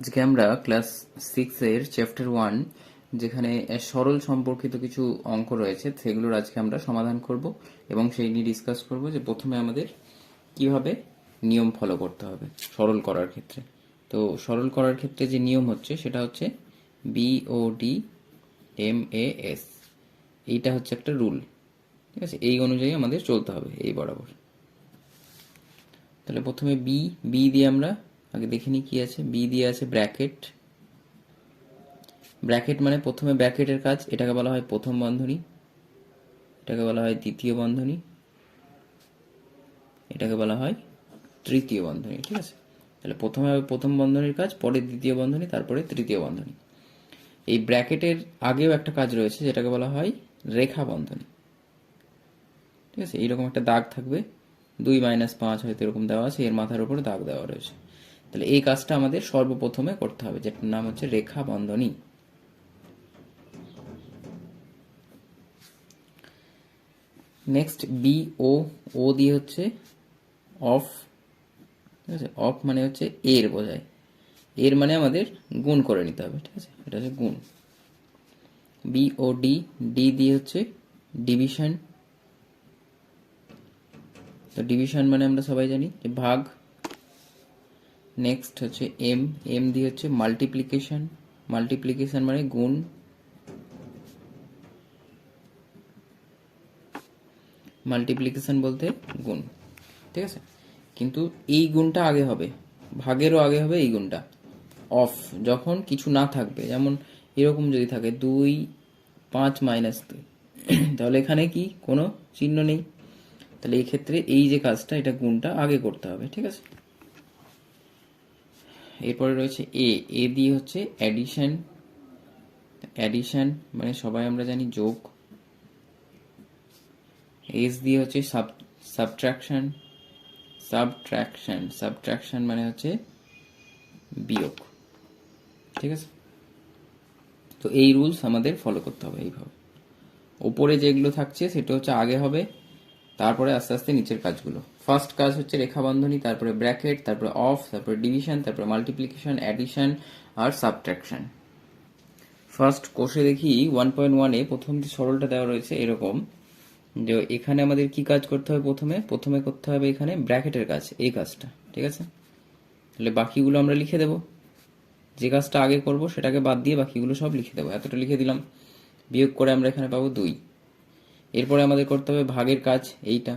আজকে আমরা ক্লাস সিক্সের চ্যাপ্টার ওয়ান যেখানে সরল সম্পর্কিত কিছু অঙ্ক রয়েছে, সেগুলোর আজকে আমরা সমাধান করব এবং সেই নিয়ে ডিসকাস করব যে প্রথমে আমাদের কীভাবে নিয়ম ফলো করতে হবে, সরল করার ক্ষেত্রে। তো সরল করার ক্ষেত্রে যে নিয়ম হচ্ছে, সেটা হচ্ছে B O D M A S এইটা হচ্ছে একটা রুল ঠিক আছে? এই অনুযায়ী আমাদের চলতে হবে, এই বরাবর। তাহলে প্রথমে বি বি দিয়ে আমরা আগে দেখে নিই কি আছে? বি দিয়ে আছে ব্র্যাকেট ব্র্যাকেট মানে প্রথমে ব্র্যাকেটের কাজ, এটাকে বলা হয় প্রথম বন্ধনী, এটাকে বলা হয় দ্বিতীয় বন্ধনী, এটাকে বলা হয় তৃতীয় বন্ধনী, ঠিক আছে? তাহলে প্রথমে হবে প্রথম বন্ধনীর কাজ, পরে দ্বিতীয় বন্ধনী, তারপরে তৃতীয় বন্ধনী। এই ব্র্যাকেটের আগেও একটা কাজ রয়েছে, যেটাকে বলা হয় রেখা বন্ধনী। ঠিক আছে? এইরকম একটা দাগ থাকবে। দুই মাইনাস পাঁচ হয়তো এরকম দেওয়া আছে, এর মাথার উপরে দাগ দেওয়া রয়েছে। তাহলে এই কাজটা আমাদের সর্বপ্রথমে করতে হবে, যেটার নাম হচ্ছে রেখা বন্ধনী। নেক্সট বি ও ও দিয়ে হচ্ছে অফ ঠিক আছে? অফ মানে হচ্ছে এর বোঝায়। এর মানে আমাদের গুণ করে নিতে হবে, ঠিক আছে? এটা হচ্ছে গুণ। বি ও ডি ডি দিয়ে হচ্ছে ডিভিশন তো ডিভিশন মানে আমরা সবাই জানি যে ভাগ নেক্সট হচ্ছে এম এম দিয়ে হচ্ছে মাল্টিপ্লিকেশন মাল্টিপ্লিকেশন মানে গুণ। মাল্টিপ্লিকেশন বলতে গুণ। ঠিক আছে? কিন্তু এই গুণটা আগে হবে। ভাগেরও আগে হবে এই গুণটা। অফ যখন কিছু না থাকবে। যেমন এরকম যদি থাকে, দুই, পাঁচ মাইনাস দুই। তাহলে এখানে কি? কোনো চিহ্ন নেই। তাহলে এই ক্ষেত্রে এই যে কাজটা, এটা গুণটা আগে করতে হবে। ঠিক আছে? এরপরে রয়েছে এ এ দিয়ে হচ্ছে অ্যাডিশন অ্যাডিশন মানে সবাই আমরা জানি যোগ। এস দিয়ে হচ্ছে সাব সাবট্রাকশন সাবট্রাকশন সাবট্রাকশন মানে হচ্ছে বিয়োগ। ঠিক আছে? তো এই রুলস আমাদের ফলো করতে হবে এইভাবে। ওপরে যেগুলো থাকছে সেটা হচ্ছে আগে হবে, তারপরে আস্তে আস্তে নিচের কাজগুলো। ফার্স্ট কাজ হচ্ছে রেখা বন্ধনী তারপরে ব্র্যাকেট, তারপরে অফ, তারপরে ডিভিশন, তারপরে মাল্টিপ্লিকেশন, অ্যাডিশন আর সাবট্রাকশন। ফার্স্ট কোষে দেখি ওয়ান পয়েন্ট ওয়ানে প্রথম যে সরলটা দেওয়া রয়েছে এরকম, যে এখানে আমাদের কি কাজ করতে হবে প্রথমে? প্রথমে করতে হবে এখানে ব্র্যাকেটের কাজ, এই কাজটা, ঠিক আছে? তাহলে বাকিগুলো আমরা লিখে দেব। যে কাজটা আগে করব সেটাকে বাদ দিয়ে বাকিগুলো সব লিখে দেবো। এতটা লিখে দিলাম। বিয়োগ করে আমরা এখানে পাবো দুই। এরপরে আমাদের করতে হবে ভাগের কাজ, এইটা।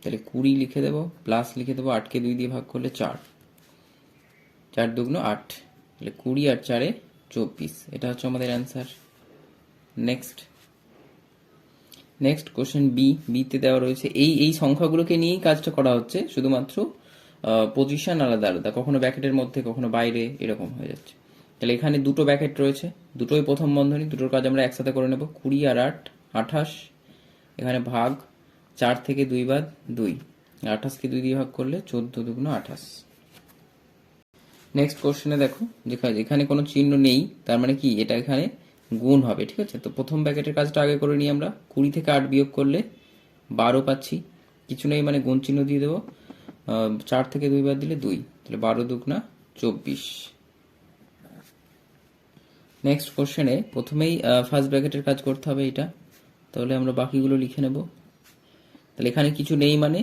তাহলে কুড়ি লিখে দেবো প্লাস লিখে দেবো আটকে দুই দিয়ে ভাগ করলে চার। চার দুগ্ন আট, তাহলে কুড়ি আর চারে চব্বিশ। এটা হচ্ছে আমাদের answer next next question B বিতে দেওয়া রয়েছে, এই এই সংখ্যাগুলোকে নিয়েই কাজটা করা হচ্ছে, শুধুমাত্র পজিশন আলাদা আলাদা, কখনো ব্যাকেটের মধ্যে, কখনো বাইরে, এরকম হয়ে যাচ্ছে। তাহলে এখানে দুটো ব্যাকেট রয়েছে, দুটোই প্রথম বন্ধনী, দুটোর কাজ আমরা একসাথে করে নেব, কুড়ি আর আট, আঠাশ, এখানে ভাগ চার থেকে দুই বাদ দুই। আঠাশকে দুই দিয়ে ভাগ করলে চোদ্দ দুগুণ আঠাশ। নেক্সট কোশ্চেনে দেখো, যেখানে কোনো চিহ্ন নেই, তার মানে কি? এটা এখানে গুণ হবে, ঠিক আছে? তো প্রথম ব্যাকেটের কাজটা আগে করে নিই আমরা। কুড়ি থেকে আট বিয়োগ করলে বারো পাচ্ছি। কিছু নেই মানে গুণ চিহ্ন দিয়ে দেবো। চার থেকে দুই বাদ দিলে দুই। তাহলে বারো দুগুণা চব্বিশ। নেক্সট কোশ্চেনে প্রথমেই ফার্স্ট ব্র্যাকেটের কাজ করতে হবে এটা। তাহলে আমরা বাকিগুলো লিখে নেব। তাহলে এখানে কিছু নেই মানে।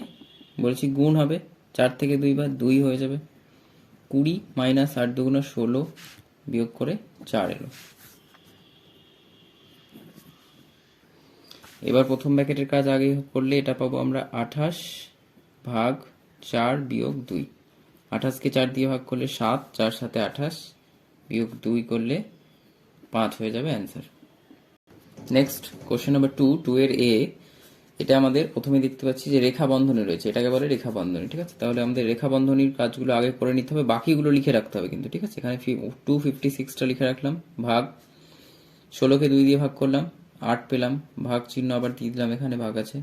বলেছি গুণ হবে, চার থেকে দুই বার দুই হয়ে যাবে। কুড়ি মাইনাস আট দুগুণা ষোলো বিয়োগ করে চার এলো। এবার প্রথম ব্র্যাকেটের কাজ আগে করলে এটা পাবো আমরা আঠাশ ভাগ চার বিয়োগ দুই। আঠাশকে চার দিয়ে ভাগ করলে সাত, চার সাথে আঠাশ বিয়োগ দুই করলে পাঁচ হয়ে যাবে answer. Next question number two two এর এ এটা আমাদের প্রথমে দেখতে পাচ্ছি যে রেখা বন্ধনী রয়েছে। এটাকে বলে রেখা বন্ধনী, ঠিক আছে? তাহলে আমাদের রেখা বন্ধনীর কাজগুলো আগে করে নিতে হবে। বাকিগুলো লিখে রাখতে হবে কিন্তু, ঠিক আছে? এখানে টু ফিফটি সিক্সটা লিখে রাখলাম। ভাগ ষোলোকে দুই দিয়ে ভাগ করলাম, আট পেলাম। ভাগ চিহ্ন আবার দিয়ে দিলাম, এখানে ভাগ আছে।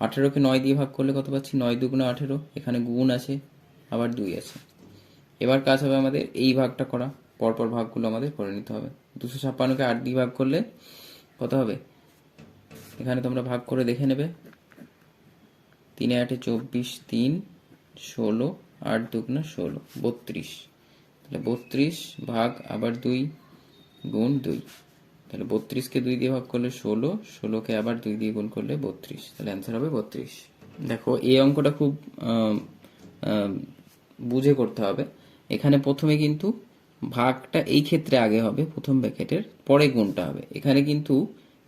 আঠেরোকে নয় দিয়ে ভাগ করলে কত পাচ্ছি? নয় দুগুণে আঠেরো। এখানে গুণ আছে, আবার দুই আছে। এবার কাজ হবে আমাদের এই ভাগটা করা। পরপর ভাগগুলো আমাদের করে নিতে হবে। দুশো ছাপ্পান্নকে আট দিয়ে ভাগ করলে কত হবে? এখানে তোমরা ভাগ করে দেখে নেবে। তিনে আটে চব্বিশ তিন, ষোলো, আট দুগুণে ষোলো, বত্রিশ। তাহলে বত্রিশ ভাগ আবার দুই গুণ দুই। তাহলে বত্রিশকে দুই দিয়ে ভাগ করলে ষোলো, ষোলোকে আবার দুই দিয়ে গুণ করলে বত্রিশ। তাহলে অ্যান্সার হবে বত্রিশ। দেখো, এই অঙ্কটা খুব বুঝে করতে হবে। এখানে প্রথমে কিন্তু ভাগটা এই ক্ষেত্রে আগে হবে, প্রথম ব্র্যাকেটের পরে গুণটা হবে। এখানে কিন্তু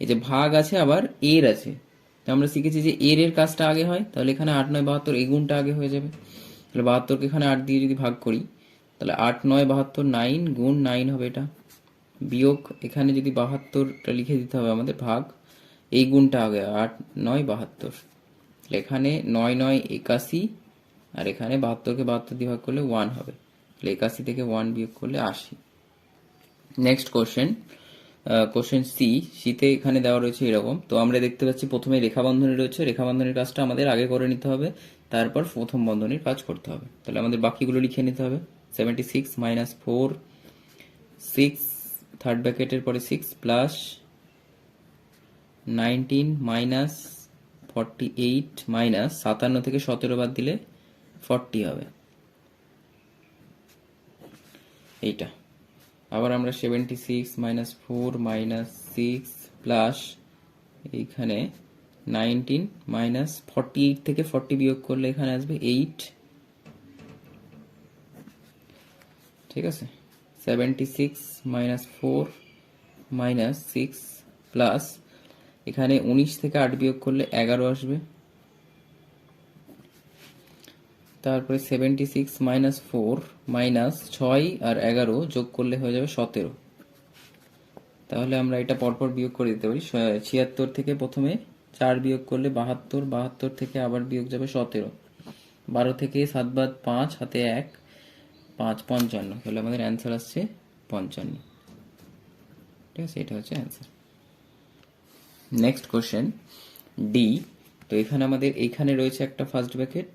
এই যে ভাগ আছে আবার এর আছে। তো আমরা শিখেছি যে এর এর কাজটা আগে হয়, তাহলে এখানে আট, নয়, বাহাত্তর এই গুণটা আগে হয়ে যাবে। তাহলে বাহাত্তরকে এখানে আট দিয়ে যদি ভাগ করি, তাহলে আট, নয়, বাহাত্তর, নাইন গুণ নাইন হবে এটা। বিয়োগ এখানে যদি বাহাত্তরটা লিখে দিতে হবে আমাদের ভাগ, এই গুণটা আগে আট, নয়, বাহাত্তর। তাহলে এখানে নয় নয়, একাশি, আর এখানে বাহাত্তরকে বাহাত্তর দিয়ে ভাগ করলে ওয়ান হবে। তাহলে একাশি থেকে ওয়ান বিয়োগ করলে আশি। নেক্সট কোশ্চেন কোশ্চেন সি সিতে এখানে দেওয়া রয়েছে এরকম। তো আমরা দেখতে পাচ্ছি প্রথমে রেখা বন্ধনী রয়েছে। রেখা বন্ধনীর কাজটা আমাদের আগে করে নিতে হবে, তারপর প্রথম বন্ধনীর কাজ করতে হবে। তাহলে আমাদের বাকিগুলো লিখে নিতে হবে। Seventy six minus four six third ব্র্যাকেটের পরে six plus nineteen minus forty eight minus সাতান্ন থেকে সতেরো বাদ দিলে ফর্টি হবে। এইটা। আবার আমরা seventy six minus four minus six plus এইখানে নাইনটিন মাইনাস ফর্টি এইট থেকে ফর্টি বিয়োগ করলে এখানে আসবে এইট ঠিক আছে? Seventy six minus four minus six plus এখানে উনিশ থেকে আট বিয়োগ করলে এগারো আসবে। তারপরে seventy six minus four minus ছয় আর এগারো যোগ করলে হয়ে যাবে সতেরো। তাহলে আমরা এটা পরপর বিয়োগ করে দিতে পারি। ছিয়াত্তর থেকে প্রথমে চার বিয়োগ করলে বাহাত্তর বাহাত্তর থেকে আবার বিয়োগ যাবে সতেরো। বারো থেকে সাত বাদ পাঁচ, হাতে এক, পাঁচ পঞ্চান্ন। তাহলে আমাদের অ্যান্সার আসছে পঞ্চান্ন। ঠিক আছে, এটা হচ্ছে অ্যান্সার নেক্সট কোশ্চেন ডি তো এখানে আমাদের এইখানে রয়েছে একটা ফার্স্ট ব্র্যাকেট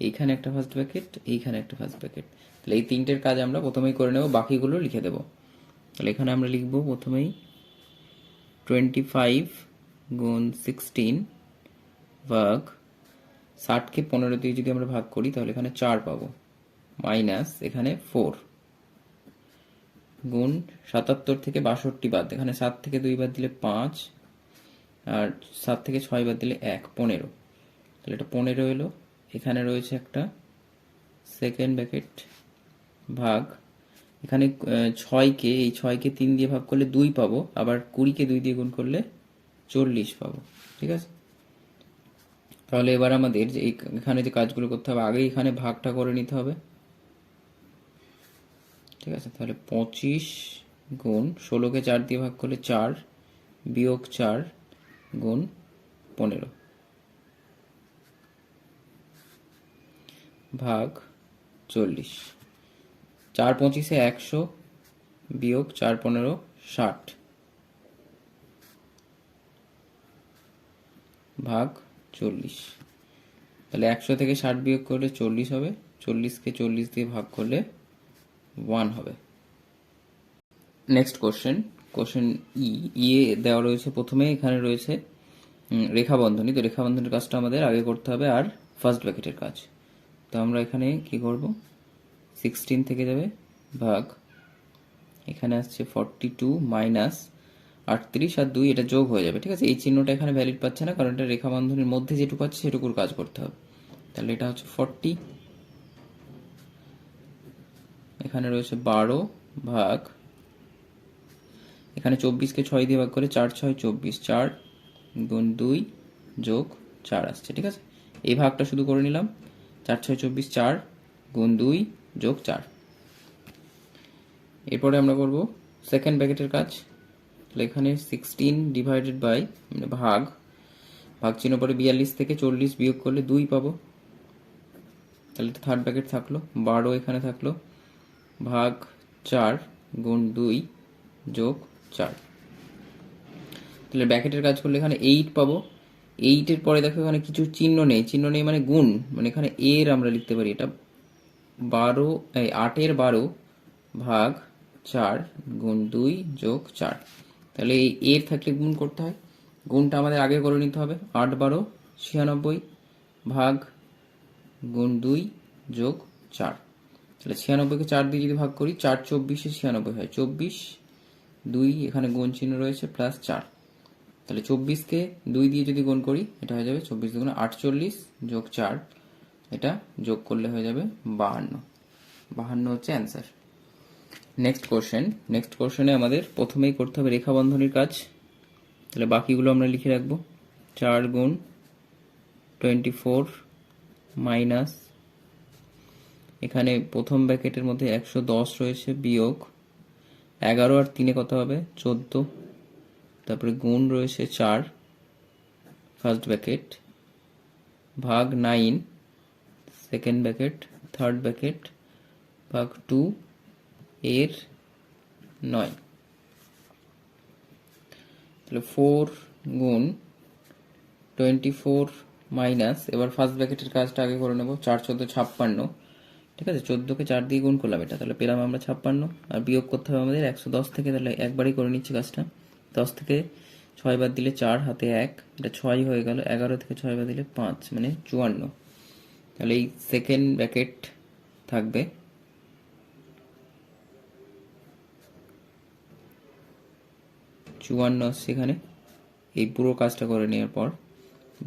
এইখানে একটা ফার্স্ট ব্র্যাকেট এইখানে একটা ফার্স্ট ব্র্যাকেট তাহলে এই তিনটের কাজ আমরা প্রথমেই করে নেব, বাকিগুলো লিখে দেব। তাহলে এখানে আমরা লিখব প্রথমেই টোয়েন্টি ফাইভ গুণ সিক্সটিন ভাগ ষাটকে পনেরো দিয়ে যদি আমরা ভাগ করি, তাহলে এখানে চার পাবো। মাইনাস এখানে ফোর গুণ সাতাত্তর থেকে বাষট্টি বাদ এখানে সাত থেকে দুই বাদ দিলে পাঁচ আর সাত থেকে ছয় বাদ দিলে এক, পনেরো। তাহলে এটা পনেরো এলো। এখানে রয়েছে একটা সেকেন্ড ব্যাকেট ভাগ। এখানে ছয়কে, এই ছয়কে তিন দিয়ে ভাগ করলে দুই পাবো, আবার কুড়িকে দুই দিয়ে গুণ করলে চল্লিশ পাবো, ঠিক আছে? তাহলে এবার আমাদের যে এখানে যে কাজগুলো করতে হবে আগে এখানে ভাগটা করে নিতে হবে। ঠিক আছে? তাহলে পঁচিশ গুণ ষোলোকে চার দিয়ে ভাগ করলে চার, বিয়োগ চার গুণ পনেরো। ভাগ চল্লিশ। চার পঁচিশে একশো বিয়োগ চার পনেরো ষাট। ভাগ চল্লিশ। তাহলে একশো থেকে ষাট বিয়োগ করলে চল্লিশ হবে। চল্লিশকে চল্লিশ দিয়ে ভাগ করলে ওয়ান হবে। Next question. কোশ্চেন ই ইয়ে দেওয়া রয়েছে প্রথমে এখানে রয়েছে উম, রেখা বন্ধনী তো রেখা বন্ধনীর কাজটা আমাদের আগে করতে হবে আর ফার্স্ট ব্র্যাকেটের কাজ। তো আমরা এখানে কি করব? সিক্সটিন থেকে যাবে, ভাগ। এখানে আসছে ফর্টি টু মাইনাস আটত্রিশ আর দুই, এটা যোগ হয়ে যাবে, ঠিক আছে? এই চিহ্নটা এখানে ভ্যালিড পাচ্ছে না, কারণ এটা রেখা বন্ধনীর মধ্যে যেটুকু আছে, সেটুকুর কাজ করতে হবে। তাহলে এটা হচ্ছে ফর্টি এখানে রয়েছে বারো ভাগ। এখানে চব্বিশকে ছয় দিয়ে ভাগ করে চার, ছয়, চব্বিশ, চার, গুণ দুই যোগ চার আসছে, ঠিক আছে? এই ভাগটা শুধু করে নিলাম। চার ছয় চব্বিশ চার গুণ দুই যোগ চার। এরপরে আমরা করব সেকেন্ড ব্র্যাকেটের কাজ। তাহলে এখানে সিক্সটিন ডিভাইডেড বাই ভাগ ভাগ চিহ্ন পরে বিয়াল্লিশ থেকে চল্লিশ বিয়োগ করলে দুই পাবো। তাহলে থার্ড ব্র্যাকেট থাকল, বারো এখানে থাকল, ভাগ চার গুণ দুই যোগ চার। তাহলে ব্র্যাকেটের কাজ করলে এখানে এইট পাবো। এইটের পরে দেখো এখানে কিছু চিহ্ন নেই। চিহ্ন নেই মানে গুণ। মানে এখানে এর আমরা লিখতে পারি। এটা বারো, এই আটের বারো ভাগ চার গুণ দুই যোগ চার। তাহলে এই এর থাকলে গুণ করতে হয়। গুণটা আমাদের আগে করে নিতে হবে। আট বারো, ছিয়ানব্বই ভাগ গুণ দুই যোগ চার। তাহলে ছিয়ানব্বইকে চার দিয়ে যদি ভাগ করি, চার চব্বিশে ছিয়ানব্বই হয়। চব্বিশ, দুই, এখানে গুণ চিহ্ন রয়েছে প্লাস চার। তাহলে চব্বিশকে দুই দিয়ে যদি গুণ করি, এটা হয়ে যাবে চব্বিশ দুগুণ আটচল্লিশ যোগ চার, এটা যোগ করলে হয়ে যাবে বাহান্ন। বাহান্ন হচ্ছে অ্যান্সার নেক্সট কোশ্চেন নেক্সট কোশ্চেনে আমাদের প্রথমেই করতে হবে রেখা বন্ধনীর কাজ। তাহলে বাকিগুলো আমরা লিখে রাখব। চার গুণ টোয়েন্টি ফোর মাইনাস, এখানে প্রথম ব্যাকেটের মধ্যে একশো দশ রয়েছে বিয়োগ। এগারো আর তিনে কত হবে? চোদ্দ। তারপরে গুণ রয়েছে চার ফার্স্ট ব্যাকেট ভাগ nine second bracket third bracket ভাগ টু এর নয়। তাহলে ফোর গুণ টোয়েন্টি ফোর মাইনাস এবার ফার্স্ট ব্যাকেটের কাজটা আগে করে নেব, চার, চোদ্দ, ছাপ্পান্ন। ঠিক আছে? চোদ্দোকে চার দিয়ে গুণ করলাম এটা, তাহলে পেলাম আমরা ছাপ্পান্ন, আর বিয়োগ করতে হবে আমাদের একশো দশ থেকে, তাহলে একবারই করে নিচ্ছি কাজটা। দশ থেকে ছয় বার দিলে চার, হাতে এক। এটা ছয় হয়ে গেল, এগারো থেকে ছয় বার দিলে পাঁচ মানে চুয়ান্ন। তাহলে এই সেকেন্ড ব্র্যাকেট থাকবে। চুয়ান্ন আসছে এখানে। এই পুরো কাজটা করে নেওয়ার পর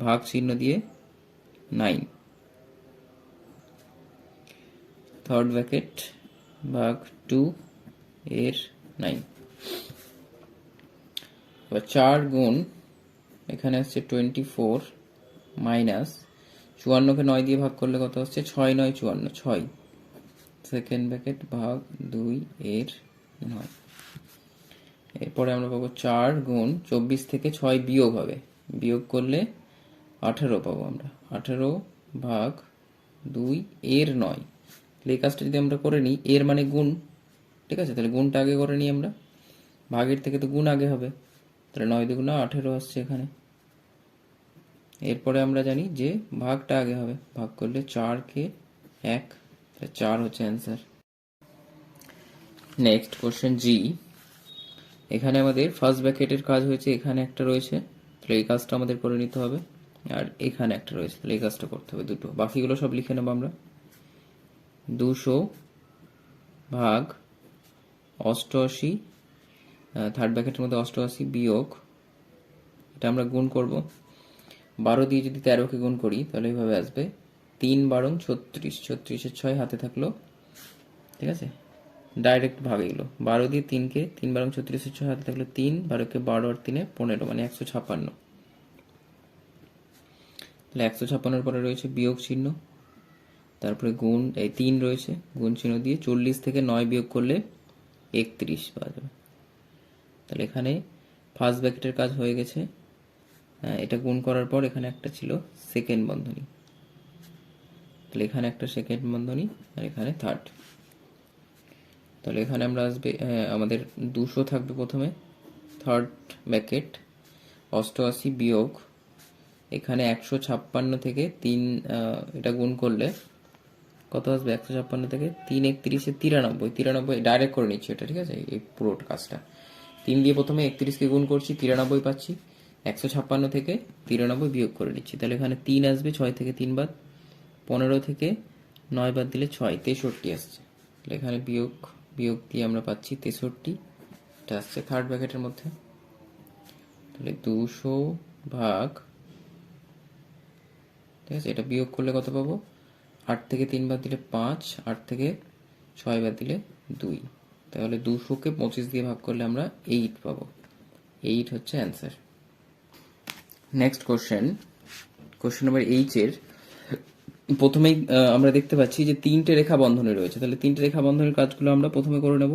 ভাগ চিহ্ন দিয়ে নাইন থার্ড ব্র্যাকেট ভাগ টু এর নাইন এবার চার গুণ, এখানে আসছে টোয়েন্টি ফোর মাইনাস চুয়ান্নকে নয় দিয়ে ভাগ করলে কত হচ্ছে ছয় নয় চুয়ান্ন, ছয়। সেকেন্ড ব্র্যাকেট ভাগ দুই এর নয়। এরপরে আমরা পাবো চার গুণ, চব্বিশ থেকে ছয় বিয়োগ হবে। বিয়োগ করলে আঠেরো পাবো আমরা। আঠেরো ভাগ দুই এর নয়। তাহলে এই কাজটা যদি আমরা করে নিই, এর মানে গুণ। ঠিক আছে? তাহলে গুণটা আগে করে নিই আমরা। ভাগের থেকে তো গুণ আগে হবে। তাহলে নয় দুগুণা আঠেরো আসছে এখানে। এরপরে আমরা জানি যে ভাগটা আগে হবে। ভাগ করলে চারকে এক। চার হচ্ছে অ্যান্সার নেক্সট কোশ্চেন জি এখানে আমাদের ফার্স্ট ব্র্যাকেটের কাজ হয়েছে, এখানে একটা রয়েছে। তাহলে এই কাজটা আমাদের করে নিতে হবে। আর এখানে একটা রয়েছে, তাহলে এই কাজটা করতে হবে দুটো। বাকিগুলো সব লিখে নেব আমরা। দুশো ভাগ অষ্টআশি থার্ড ব্র্যাকেটের মধ্যে অষ্টআশি বিয়োগ, এটা আমরা গুণ করব। বারো দিয়ে যদি তেরোকে গুণ করি, তাহলে এইভাবে আসবে। তিন বারং ছত্রিশ ছত্রিশের ছয় হাতে থাকল। ঠিক আছে? ডাইরেক্ট ভাগ এগুলো বারো দিয়ে তিনকে, তিন বারো ছত্রিশের ছয় হাতে থাকল তিন, বারোকে বারো আর তিনে পনেরো মানে একশো ছাপ্পান্ন তাহলে একশো ছাপ্পান্নর পরে রয়েছে বিয়োগ চিহ্ন। তারপরে গুণ, এই তিন রয়েছে। গুণ চিহ্ন দিয়ে চল্লিশ থেকে নয় বিয়োগ করলে একত্রিশ পাওয়া যাবে। তাহলে এখানে ফার্স্ট ব্র্যাকেটের কাজ হয়ে গেছে। এটা গুণ করার পর এখানে একটা ছিল সেকেন্ড বন্ধনী। তাহলে এখানে একটা সেকেন্ড বন্ধনী আর এখানে থার্ড তাহলে এখানে আমরা আসবে আমাদের দুশো থাকবে প্রথমে। থার্ড ব্যাকেট অষ্টআশি বিয়োগ, এখানে একশো ছাপ্পান্ন থেকে তিন এটা গুণ করলে কত আসবে? একশো ছাপ্পান্ন থেকে তিন একত্রিশে তিরানব্বই। তিরানব্বই ডাইরেক্ট করে নিচ্ছি এটা, ঠিক আছে? এই পুরো কাজটা। তিন দিয়ে প্রথমে একত্রিশকে গুণ করছি, তিরানব্বই পাচ্ছি, একশো ছাপ্পান্ন থেকে তিরানব্বই বিয়োগ করে নিচ্ছি। তাহলে এখানে তিন আসবে, ছয় থেকে তিন বাদ, পনেরো থেকে নয় বাদ দিলে ছয়, তেষট্টি আসছে। তাহলে এখানে বিয়োগ বিয়োগ দিয়ে আমরা পাচ্ছি তেষট্টি, এটা আসছে থার্ড ব্র্যাকেটের মধ্যে। তাহলে দুশো ভাগ, ঠিক আছে, এটা বিয়োগ করলে কত পাবো? আট থেকে তিন বাদ দিলে পাঁচ, আট থেকে ছয় বাদ দিলে দুই। তাহলে দুশোকে পঁচিশ দিয়ে ভাগ করলে আমরা এইট পাবো। এইট হচ্ছে answer next question question number এইচের প্রথমেই আমরা দেখতে পাচ্ছি যে তিনটে রেখা বন্ধনে রয়েছে। তাহলে তিনটে রেখা বন্ধনের কাজগুলো আমরা প্রথমে করে নেব।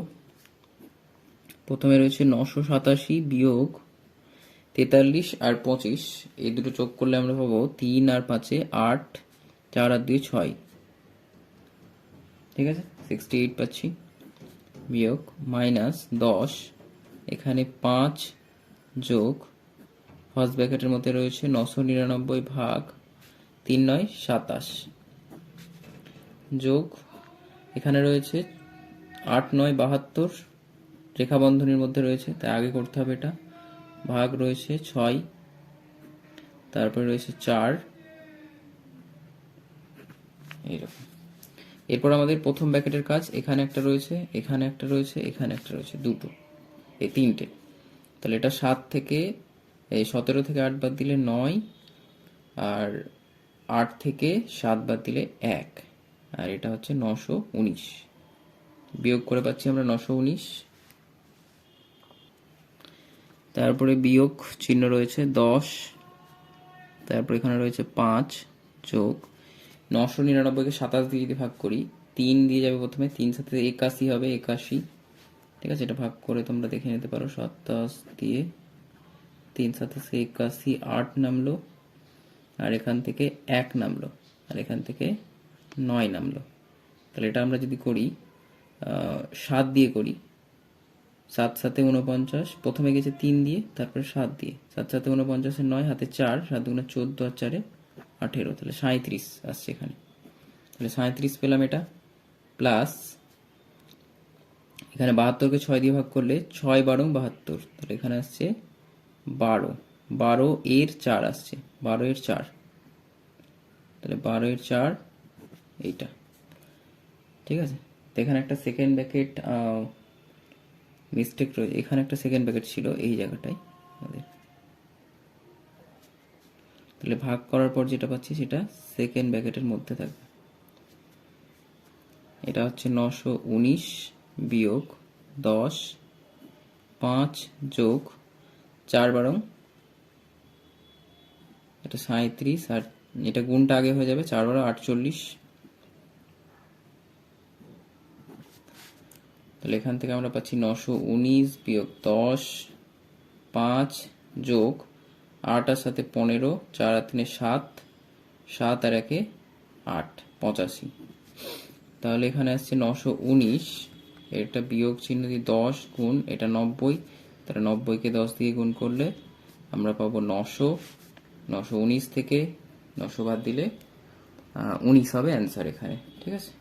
প্রথমে রয়েছে নশো সাতাশি বিয়োগ তেতাল্লিশ আর পঁচিশ। এই দুটো চোখ করলে আমরা পাবো তিন আর পাঁচে আট, চার আর দুই ছয়। ঠিক আছে? সিক্সটি এইট পাচ্ছি। বিয়োগ মাইনাস দশ, এখানে পাঁচ যোগ ফার্স্ট ব্র্যাকেটের মধ্যে রয়েছে নশো নিরানব্বই ভাগ তিন নয় সাতাশ যোগ, এখানে রয়েছে আট নয় বাহাত্তর রেখা বন্ধনীর মধ্যে রয়েছে, তাই আগে করতে হবে এটা। ভাগ রয়েছে ছয়, তারপরে রয়েছে চার। এইরকম। এরপর আমাদের প্রথম ব্যাকেটের কাজ, এখানে একটা রয়েছে, এখানে একটা রয়েছে, এখানে একটা রয়েছে, দুটো, এই তিনটে। তাহলে এটা সাত থেকে, এই সতেরো থেকে আট বাদ দিলে নয়, আর আট থেকে সাত বাদ দিলে এক, আর এটা হচ্ছে নশো উনিশ। বিয়োগ করে পাচ্ছি আমরা নশো উনিশ। তারপরে বিয়োগ চিহ্ন রয়েছে দশ, তারপর এখানে রয়েছে পাঁচ, যোগ নশো নিরানব্বইকে সাতাশ দিয়ে যদি ভাগ করি, তিন দিয়ে যাবে প্রথমে, তিন সাথে একাশি হবে, একাশি। ঠিক আছে? এটা ভাগ করে তোমরা দেখে নিতে পারো, সাতাশ দিয়ে তিন সাতাশে একাশি, আট নামলো, আর এখান থেকে এক নামলো, আর এখান থেকে নয় নামলো। তাহলে এটা আমরা যদি করি সাত দিয়ে করি, সাত সাথে উনপঞ্চাশ প্রথমে গেছে তিন দিয়ে, তারপরে সাত দিয়ে, সাত সাথে উনপঞ্চাশের নয়, হাতে চার, সাত দুগুণে চোদ্দ আর চারে আঠেরো, তাহলে সাঁত্রিশ আসছে এখানে। তাহলে সাঁত্রিশ পেলাম এটা প্লাস এখানে বাহাত্তরকে ছয় দিয়ে ভাগ করলে ছয় বারো বাহাত্তর, তাহলে এখানে আসছে বারো। বারো এর চার আসছে, বারো এর চার। তাহলে বারো এর চার এইটা। ঠিক আছে? তো এখানে একটা সেকেন্ড ব্যাকেট মিস্টেক রয়েছে এখানে একটা সেকেন্ড ব্যাকেট ছিল এই জায়গাটায় আমাদের। তাহলে ভাগ করার পর যেটা পাচ্ছি সেটা সেকেন্ড ব্যাকেটের মধ্যে থাকবে। এটা হচ্ছে নশো উনিশ বিয়োগ দশ, পাঁচ যোগ চার বারং, এটা সাঁত্রিশ আর এটা গুণটা আগে হয়ে যাবে চার বারো আটচল্লিশ। তাহলে এখান থেকে আমরা পাচ্ছি নশো উনিশ বিয়োগ দশ, পাঁচ যোগ আট আর সাথে পনেরো, চার আর তিনে সাত সাত আর একে আট, পঁচাশি। তাহলে এখানে আসছে নশো উনিশ, এটা বিয়োগ চিহ্ন দিয়ে দশ গুণ, এটা নব্বই, তাহলে নব্বইকে দশ দিয়ে গুণ করলে আমরা পাবো নশো নশো উনিশ থেকে, নশো বাদ দিলে উনিশ হবে অ্যান্সার এখানে, ঠিক আছে?